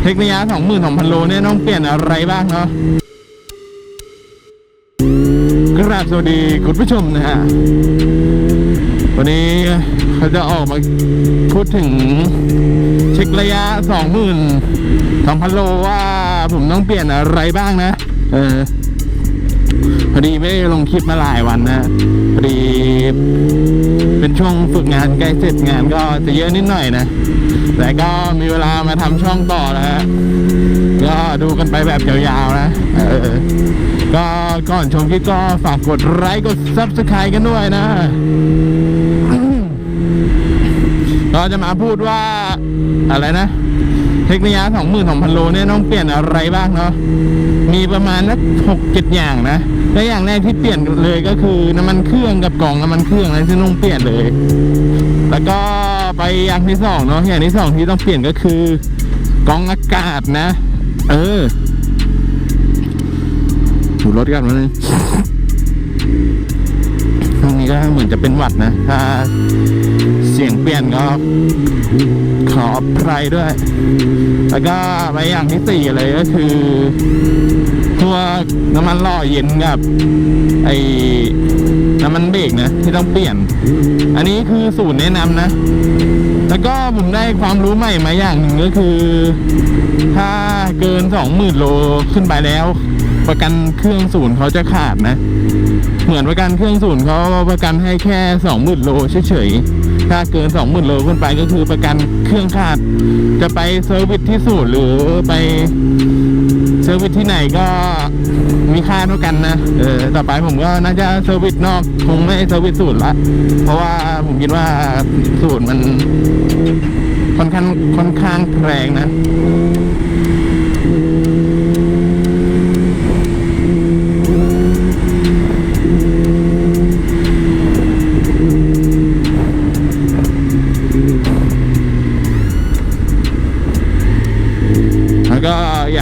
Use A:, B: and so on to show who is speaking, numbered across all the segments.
A: เทคนิยะสองหมื่นสองพันโลเนี่ยต้องเปลี่ยนอะไรบ้างเนาะกราบสวัสดีคุณผู้ชมนะฮะ วันนี้เขาจะออกมาพูดถึงเช็คระยะสองหมื่นสองพันโลว่าผมต้องเปลี่ยนอะไรบ้างนะ เออ พอดีไม่ได้ลงคลิปมาหลายวันนะพอดีเป็นช่วงฝึกงานใกล้เสร็จงานก็จะเยอะนิดหน่อยนะ แต่ก็มีเวลามาทำช่องต่อนะฮะก็ดูกันไปแบบยาวๆนะเออก็ก่อนชมคลิปก็ฝากกดไลค์กด Subscribe กันด้วยนะ ก็จะมาพูดว่าอะไรนะ เทคนิยะสองหมื่นสองพันโลเนี่ยต้องเปลี่ยนอะไรบ้างเนาะมีประมาณนักหกเจ็ดอย่างนะและอย่างแรกที่เปลี่ยนเลยก็คือน้ำมันเครื่องกับกล่องน้ำมันเครื่องนะที่ต้องเปลี่ยนเลย แล้วก็ไปอย่างที่สองเนาะอย่างที่สองที่ต้องเปลี่ยนก็คือกล่องอากาศนะ เออดูรถกันมาเลยตรงนี้ก็เหมือนจะเป็นหวัดนะ ถ้า สียงเปลี่ยนก็ขออภัยด้วย แล้วก็ไปอย่างที่สี่เลยก็คือพวกน้ำมันหล่อเย็นกับ ไอ้น้ำมันเบรกนะที่ต้องเปลี่ยน อันนี้คือสูตรแนะนำนะ แล้วก็ผมได้ความรู้ใหม่มาอย่างหนึ่งก็คือ ถ้าเกินสองหมื่นโลขึ้นไปแล้ว ประกันเครื่องศูนย์เขาจะขาดนะ เหมือนประกันเครื่องศูนย์เขาประกันให้แค่สองหมื่นโลเฉยๆถ้าเกินสองหมื่นโลขึ้นไปก็คือประกันเครื่องขาด จะไปเซอร์วิสที่ศูนย์หรือไปเซอร์วิสที่ไหนก็มีค่าเท่ากันนะ เออ ต่อไปผมก็น่าจะเซอร์วิสนอกคงไม่เซอร์วิสศูนย์ละ เพราะว่าผมคิดว่าศูนย์มันค่อนข้างค่อนข้างแพงนะ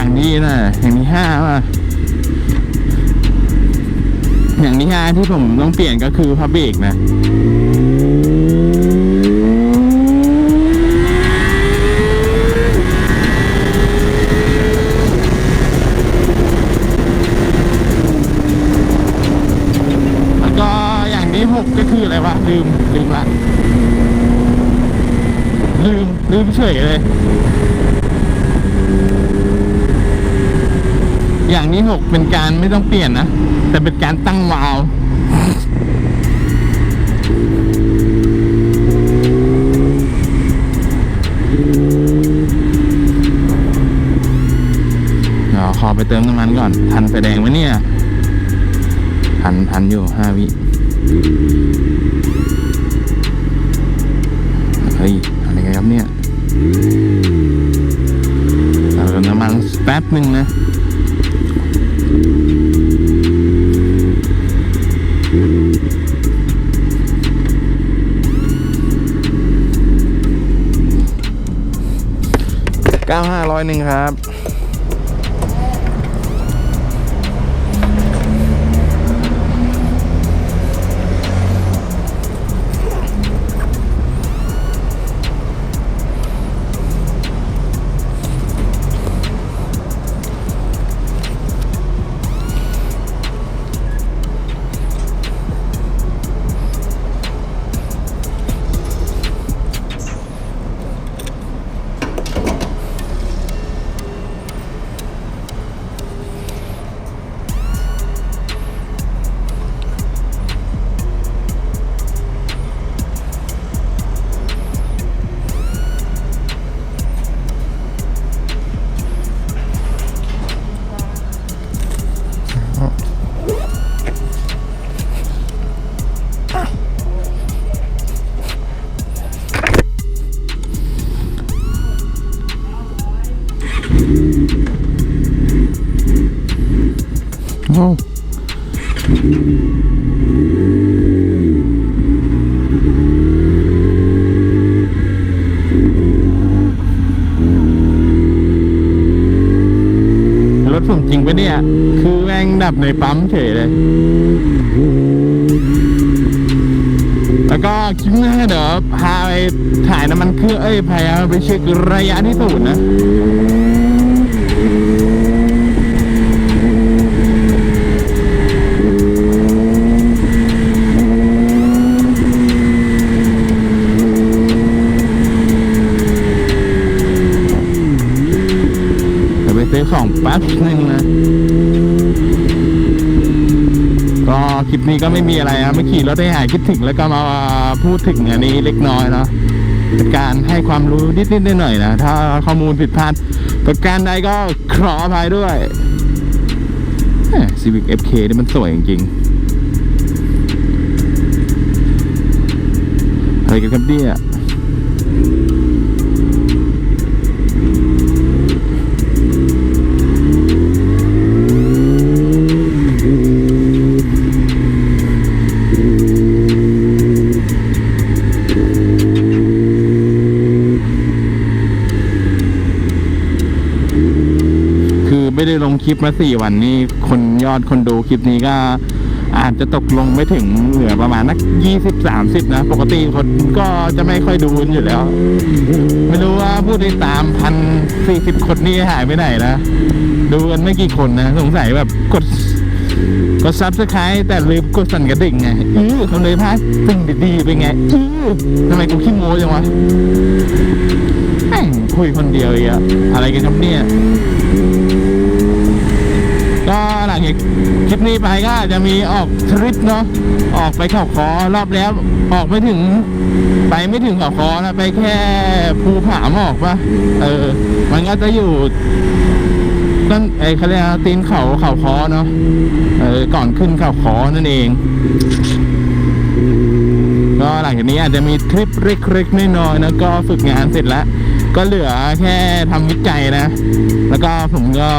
A: อย่างนี้นะอย่างที่ห้าว่าอย่างที่ห้าที่ผมต้องเปลี่ยนก็คือพระเบรกนะแล้วก็อย่างที่หกก็คืออะไรวะลืมลืมละลืมลืมเฉยเลย อย่างนี้หกเป็นการไม่ต้องเปลี่ยนนะ แต่เป็นการตั้งวาล์วเดี๋ยวขอไปเติมน้ำมันก่อน ทันไฟแดงไหมเนี่ย ทันทันอยู่ห้าวิ 9500หนึ่งครับ ปะเนี่ย คือแม่งดับในปั๊มเฉยเลย แล้วก็คลิปหน้าเดี๋ยวพาไปถ่ายน้ำมันเครื่องเอ้ยพายาไปเช็คระยะที่สูนนะ ป๊บหนึ่งนะ ก็คลิปนี้ก็ไม่มีอะไรนะไม่ขี่รถได้หายคิดถึงแล้วก็มาพูดถึงอันนี้เล็กน้อยเนาะเป็นการให้ความรู้นิดๆหน่อยๆนะ ถ้าข้อมูลผิดพลาดประการใดก็ขออภัยด้วยซีวิก FK นี่มันสวยจริงๆอะไรกันครับเนี่ย ลงคลิปมาสี่วันนี้คนยอดคนดูคลิปนี้ก็อาจจะตกลงไม่ถึงเหลือประมาณนักยี่สิบสามสิบนะ ปกติคนก็จะไม่ค่อยดูอยู่แล้ว ไม่รู้ว่าผู้ติดตามพันสี่สิบคนนี่หายไปไหนนะ ดูกันไม่กี่คนนะ สงสัยแบบกดกดซับสไครต์แต่ลืมกดสั่นกระดิ่งไงอือเขาเลยพลาดสิ่งดีๆไปไงอือทำไมกูขี้โม้จังวะแม่งคุยคนเดียวอีกอะอะไรกันครับเนี่ย ก็หลังจากคลิปนี้ไปก็จะมีออกทริปเนาะออกไปเขาคอรอบแล้วออกไม่ถึง ไปไม่ถึงเขาคอนะไปแค่ภูผาหมอกปะเออ มันก็จะอยู่ต้นไอ้เขาเรียกตีนเขาเขาคอเนาะเออก่อนขึ้นเขาคอนั่นเอง ก็หลังจากนี้อาจจะมีทริปเล็กๆน้อยๆนะก็ฝึกงานเสร็จแล้ว ก็เหลือแค่ทำวิจัยนะ แล้วก็ผมก็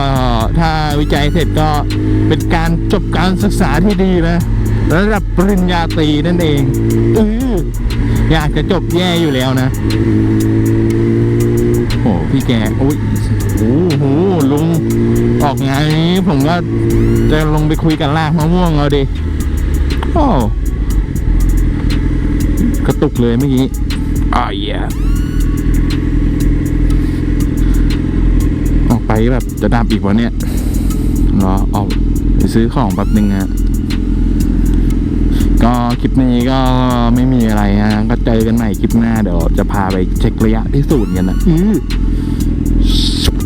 A: ถ้าวิจัยเสร็จก็เป็นการจบการศึกษาที่ดีนะระดับปริญญาตรีนั่นเองเอออยากจะจบแย่อยู่แล้วนะ โอ้พี่แกโอ้ยโอ้โหลุงออกงานนี้ผมก็จะลงไปคุยกันลากมะม่วงเอาดิโอ้กระตุกเลยเมื่อกี้อ่าเย่ออก ไปแบบจะดับอีกวะเนี่ยรอออกไปซื้อของแป๊บนึงฮะก็คลิปนี้ก็ไม่มีอะไรฮะก็เจอกันใหม่คลิปหน้าเดี๋ยวจะพาไปเช็คระยะพิสูจน์กันนะอือ